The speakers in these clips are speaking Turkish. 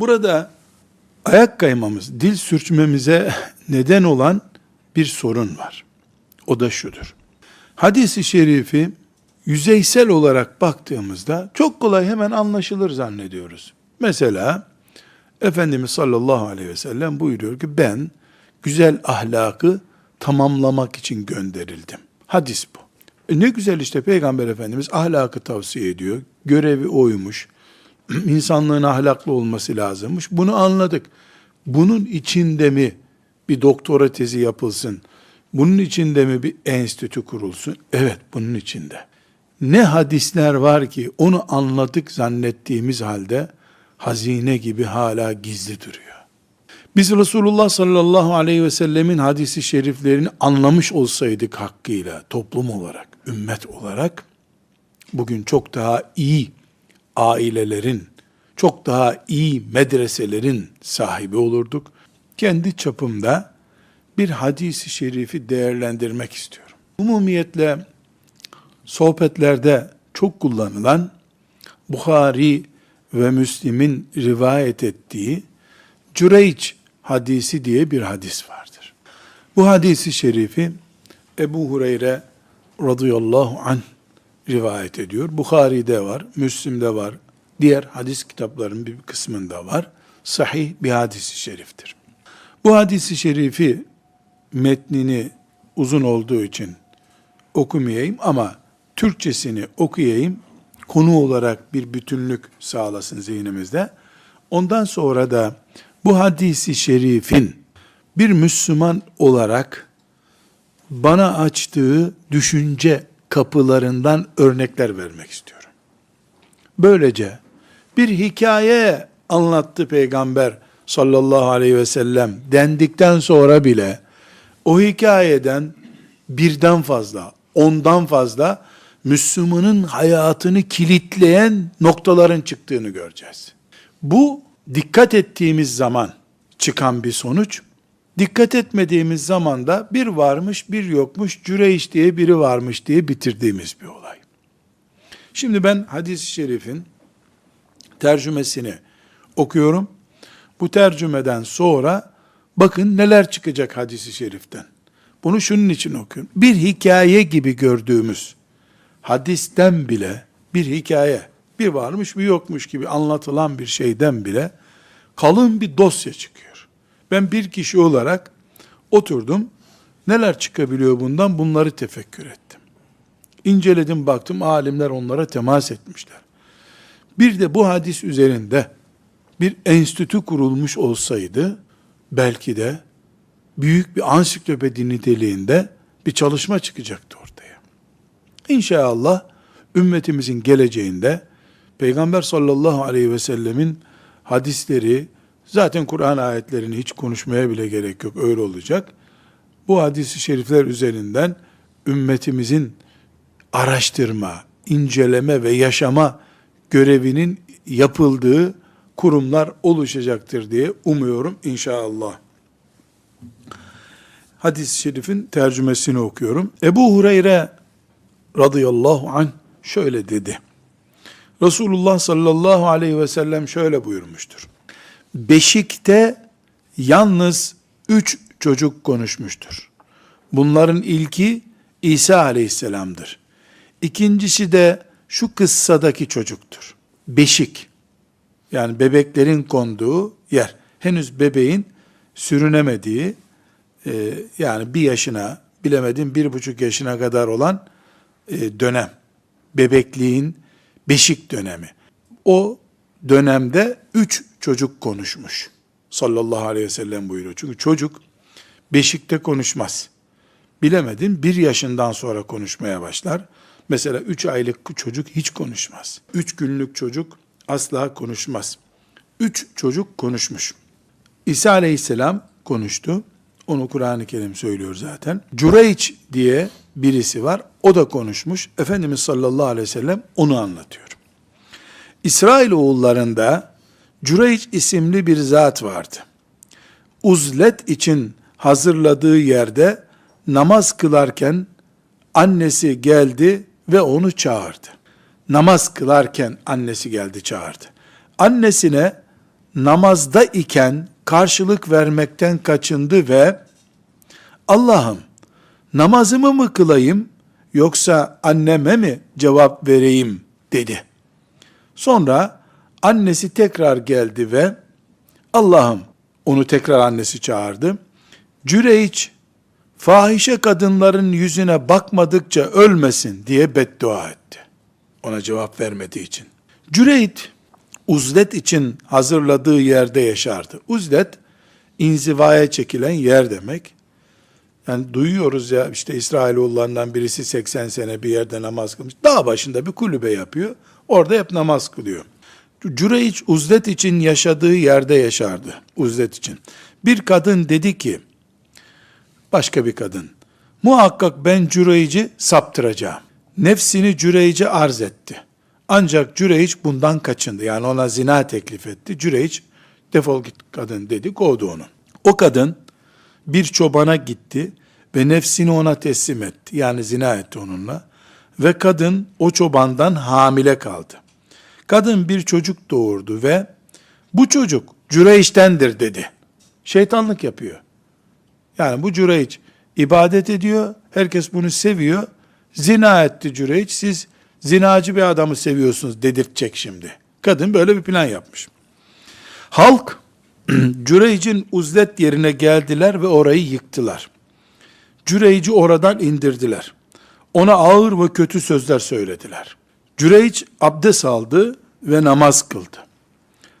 Burada ayak kaymamız, dil sürçmemize neden olan bir sorun var. O da şudur. Hadis-i şerifi yüzeysel olarak baktığımızda çok kolay hemen anlaşılır zannediyoruz. Mesela Efendimiz sallallahu aleyhi ve sellem buyuruyor ki ben güzel ahlakı tamamlamak için gönderildim. Hadis bu. E ne güzel işte Peygamber Efendimiz ahlakı tavsiye ediyor. Görevi oymuş. İnsanlığın ahlaklı olması lazımmış. Bunu anladık. Bunun içinde mi bir doktora tezi yapılsın? Bunun içinde mi bir enstitü kurulsun? Evet, bunun içinde. Ne hadisler var ki onu anladık zannettiğimiz halde hazine gibi hala gizli duruyor. Biz Resulullah sallallahu aleyhi ve sellemin hadisi şeriflerini anlamış olsaydık hakkıyla toplum olarak, ümmet olarak bugün çok daha iyi ailelerin, çok daha iyi medreselerin sahibi olurduk. Kendi çapımda bir hadisi şerifi değerlendirmek istiyorum. Umumiyetle sohbetlerde çok kullanılan Bukhari ve Müslim'in rivayet ettiği Cüreyç hadisi diye bir hadis vardır. Bu hadisi şerifi Ebu Hureyre radıyallahu anh rivayet ediyor. Bukhari'de var, Müslim'de var, diğer hadis kitaplarının bir kısmında var. Sahih bir hadisi şeriftir. Bu hadisi şerifi metnini uzun olduğu için okumayayım ama Türkçesini okuyayım. Konu olarak bir bütünlük sağlasın zihnimizde. Ondan sonra da bu hadisi şerifin bir Müslüman olarak bana açtığı düşünce kapılarından örnekler vermek istiyorum. Böylece bir hikaye anlattı peygamber sallallahu aleyhi ve sellem dendikten sonra bile o hikayeden birden fazla, ondan fazla Müslümanın hayatını kilitleyen noktaların çıktığını göreceğiz. Bu dikkat ettiğimiz zaman çıkan bir sonuç, dikkat etmediğimiz zaman da bir varmış bir yokmuş, Cüreyş diye biri varmış diye bitirdiğimiz bir olay. Şimdi ben hadis-i şerifin tercümesini okuyorum. Bu tercümeden sonra bakın neler çıkacak hadisi şeriften. Bunu şunun için okuyorum. Bir hikaye gibi gördüğümüz hadisten bile bir hikaye, bir varmış bir yokmuş gibi anlatılan bir şeyden bile kalın bir dosya çıkıyor. Ben bir kişi olarak oturdum. Neler çıkabiliyor bundan? Bunları tefekkür ettim. İnceledim baktım alimler onlara temas etmişler. Bir de bu hadis üzerinde bir enstitü kurulmuş olsaydı belki de büyük bir ansiklopedi niteliğinde bir çalışma çıkacaktı ortaya. İnşallah ümmetimizin geleceğinde Peygamber sallallahu aleyhi ve sellemin hadisleri zaten Kur'an ayetlerini hiç konuşmaya bile gerek yok öyle olacak. Bu hadisi şerifler üzerinden ümmetimizin araştırma, inceleme ve yaşama görevinin yapıldığı kurumlar oluşacaktır diye umuyorum inşallah. Hadis-i şerifin tercümesini okuyorum. Ebu Hureyre radıyallahu anh şöyle dedi. Resulullah sallallahu aleyhi ve sellem şöyle buyurmuştur. Beşikte yalnız üç çocuk konuşmuştur. Bunların ilki İsa aleyhisselamdır. İkincisi de şu kıssadaki çocuktur. Beşik, yani bebeklerin konduğu yer. Henüz bebeğin sürünemediği, e, yani bir yaşına, bilemedim bir buçuk yaşına kadar olan e, dönem. Bebekliğin beşik dönemi. O dönemde üç çocuk konuşmuş. Sallallahu aleyhi ve sellem buyuruyor. Çünkü çocuk beşikte konuşmaz. Bilemedin bir yaşından sonra konuşmaya başlar. Mesela üç aylık çocuk hiç konuşmaz. Üç günlük çocuk asla konuşmaz. Üç çocuk konuşmuş. İsa aleyhisselam konuştu. Onu Kur'an-ı Kerim söylüyor zaten. Cüreyç diye birisi var. O da konuşmuş. Efendimiz sallallahu aleyhi ve sellem onu anlatıyor. İsrail oğullarında Cüreyç isimli bir zat vardı. Uzlet için hazırladığı yerde namaz kılarken annesi geldi ve onu çağırdı. Namaz kılarken annesi geldi çağırdı. Annesine namazda iken karşılık vermekten kaçındı ve Allah'ım namazımı mı kılayım yoksa anneme mi cevap vereyim dedi. Sonra annesi tekrar geldi ve Allah'ım onu tekrar annesi çağırdı. Cüreyç fahişe kadınların yüzüne bakmadıkça ölmesin diye beddua etti. Ona cevap vermediği için. Cüreyt uzlet için hazırladığı yerde yaşardı. Uzlet inzivaya çekilen yer demek. Yani duyuyoruz ya işte İsrailoğullarından birisi 80 sene bir yerde namaz kılmış. Dağ başında bir kulübe yapıyor. Orada hep namaz kılıyor. Cüreyç uzlet için yaşadığı yerde yaşardı. Uzlet için. Bir kadın dedi ki, başka bir kadın, muhakkak ben Cüreyc'i saptıracağım. Nefsini Cüreyc'e arz etti. Ancak Cüreyç bundan kaçındı. Yani ona zina teklif etti. Cüreyç defol git kadın dedi, kovdu onu. O kadın bir çobana gitti ve nefsini ona teslim etti. Yani zina etti onunla. Ve kadın o çobandan hamile kaldı. Kadın bir çocuk doğurdu ve bu çocuk Cüreyç'tendir dedi. Şeytanlık yapıyor. Yani bu Cüreyç ibadet ediyor, herkes bunu seviyor. Zina etti Cüreyç, siz zinacı bir adamı seviyorsunuz dedirtecek şimdi. Kadın böyle bir plan yapmış. Halk Cüreyc'in uzlet yerine geldiler ve orayı yıktılar. Cüreyc'i oradan indirdiler. Ona ağır ve kötü sözler söylediler. Cüreyc abdest aldı ve namaz kıldı.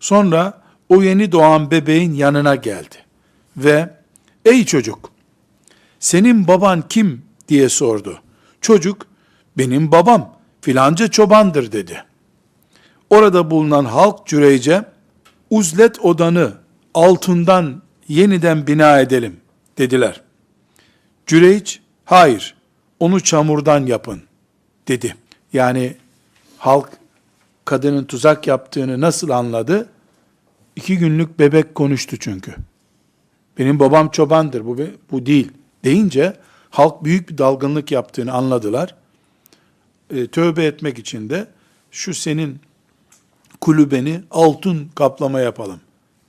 Sonra o yeni doğan bebeğin yanına geldi ve ey çocuk senin baban kim diye sordu. Çocuk benim babam filanca çobandır dedi. Orada bulunan halk Cüreyce uzlet odanı altından yeniden bina edelim dediler. Cüreyç hayır onu çamurdan yapın dedi. Yani halk kadının tuzak yaptığını nasıl anladı? İki günlük bebek konuştu çünkü. Benim babam çobandır, bu, bu değil deyince halk büyük bir dalgınlık yaptığını anladılar. E, tövbe etmek için de şu senin kulübeni altın kaplama yapalım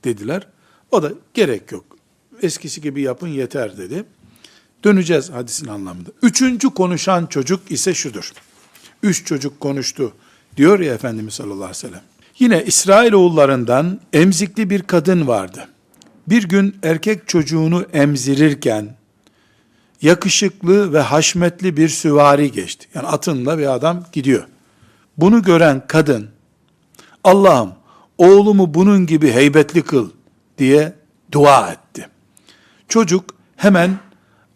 dediler. O da gerek yok. Eskisi gibi yapın yeter dedi. Döneceğiz hadisin anlamında. Üçüncü konuşan çocuk ise şudur. Üç çocuk konuştu diyor ya Efendimiz sallallahu aleyhi ve sellem. Yine İsrailoğullarından emzikli bir kadın vardı. Bir gün erkek çocuğunu emzirirken yakışıklı ve haşmetli bir süvari geçti. Yani atınla bir adam gidiyor. Bunu gören kadın Allah'ım oğlumu bunun gibi heybetli kıl diye dua etti. Çocuk hemen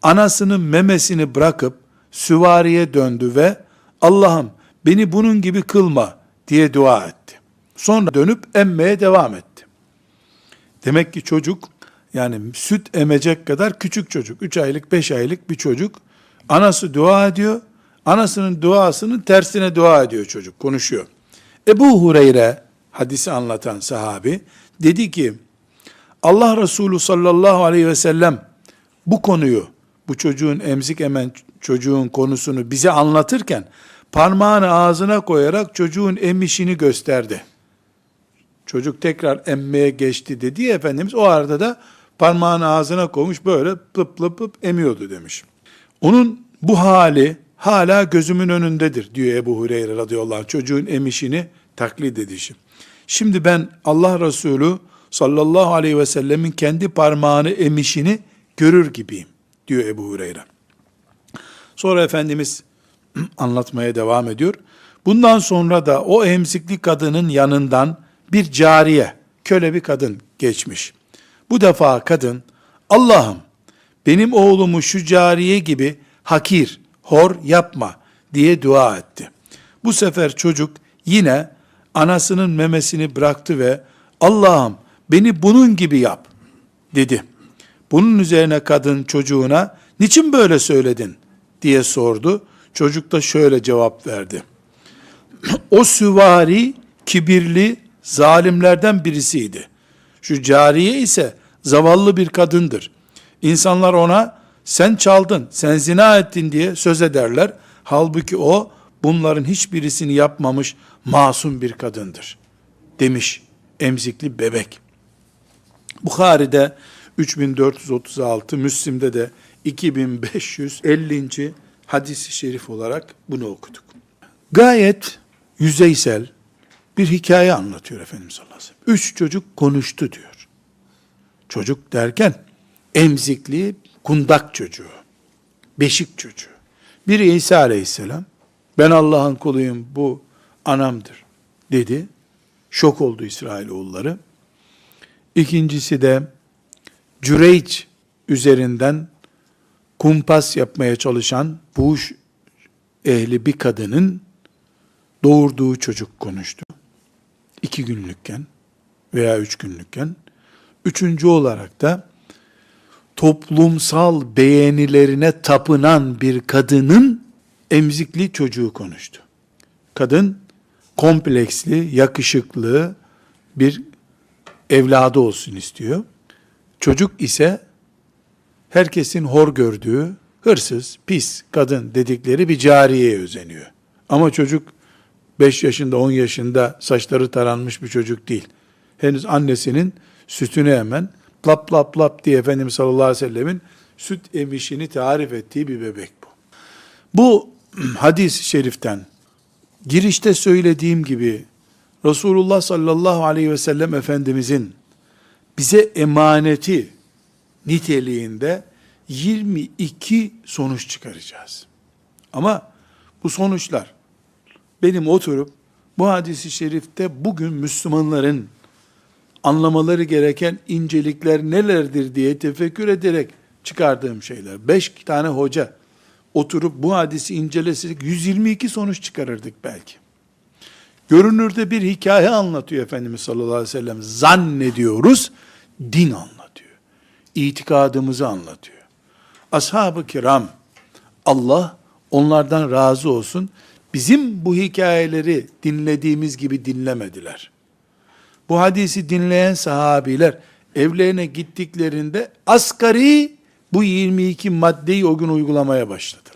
anasının memesini bırakıp süvariye döndü ve Allah'ım beni bunun gibi kılma diye dua etti. Sonra dönüp emmeye devam etti. Demek ki çocuk yani süt emecek kadar küçük çocuk. 3 aylık 5 aylık bir çocuk. Anası dua ediyor. Anasının duasının tersine dua ediyor çocuk. Konuşuyor. Ebu Hureyre hadisi anlatan sahabi dedi ki Allah Resulü sallallahu aleyhi ve sellem bu konuyu bu çocuğun emzik emen çocuğun konusunu bize anlatırken parmağını ağzına koyarak çocuğun emişini gösterdi. Çocuk tekrar emmeye geçti dedi Efendimiz o arada da parmağını ağzına koymuş böyle pıp pıp pıp emiyordu demiş. Onun bu hali hala gözümün önündedir diyor Ebu Hureyre radıyallahu anh çocuğun emişini taklit edişi. Şimdi ben Allah Resulü sallallahu aleyhi ve sellemin kendi parmağını emişini görür gibiyim diyor Ebu Hureyre. Sonra Efendimiz anlatmaya devam ediyor. Bundan sonra da o emzikli kadının yanından bir cariye, köle bir kadın geçmiş. Bu defa kadın, Allah'ım benim oğlumu şu cariye gibi hakir, hor yapma diye dua etti. Bu sefer çocuk yine anasının memesini bıraktı ve Allah'ım beni bunun gibi yap dedi. Bunun üzerine kadın çocuğuna niçin böyle söyledin diye sordu. Çocuk da şöyle cevap verdi. o süvari kibirli zalimlerden birisiydi. Şu cariye ise zavallı bir kadındır. İnsanlar ona sen çaldın, sen zina ettin diye söz ederler. Halbuki o bunların hiçbirisini yapmamış masum bir kadındır. Demiş emzikli bebek. Bukhari'de 3436, Müslim'de de 2550. hadisi şerif olarak bunu okuduk. Gayet yüzeysel bir hikaye anlatıyor Efendimiz sallallahu aleyhi ve sellem. Üç çocuk konuştu diyor. Çocuk derken emzikli kundak çocuğu, beşik çocuğu. Biri İsa aleyhisselam, ben Allah'ın kuluyum bu anamdır dedi. Şok oldu İsrailoğulları. İkincisi de Cüreyç üzerinden kumpas yapmaya çalışan fuhuş ehli bir kadının doğurduğu çocuk konuştu. İki günlükken veya üç günlükken. Üçüncü olarak da toplumsal beğenilerine tapınan bir kadının emzikli çocuğu konuştu. Kadın kompleksli, yakışıklı bir evladı olsun istiyor. Çocuk ise herkesin hor gördüğü, hırsız, pis kadın dedikleri bir cariyeye özeniyor. Ama çocuk 5 yaşında, 10 yaşında saçları taranmış bir çocuk değil. Henüz annesinin sütünü hemen plap plap plap diye Efendimiz sallallahu aleyhi ve sellemin süt emişini tarif ettiği bir bebek bu. Bu hadis-i şeriften girişte söylediğim gibi Resulullah sallallahu aleyhi ve sellem Efendimizin bize emaneti niteliğinde 22 sonuç çıkaracağız. Ama bu sonuçlar benim oturup bu hadisi şerifte bugün Müslümanların anlamaları gereken incelikler nelerdir diye tefekkür ederek çıkardığım şeyler. Beş tane hoca oturup bu hadisi incelesek 122 sonuç çıkarırdık belki. Görünürde bir hikaye anlatıyor Efendimiz sallallahu aleyhi ve sellem. Zannediyoruz, din anlatıyor. İtikadımızı anlatıyor. Ashab-ı kiram, Allah onlardan razı olsun, bizim bu hikayeleri dinlediğimiz gibi dinlemediler. Bu hadisi dinleyen sahabiler evlerine gittiklerinde asgari bu 22 maddeyi o gün uygulamaya başladı.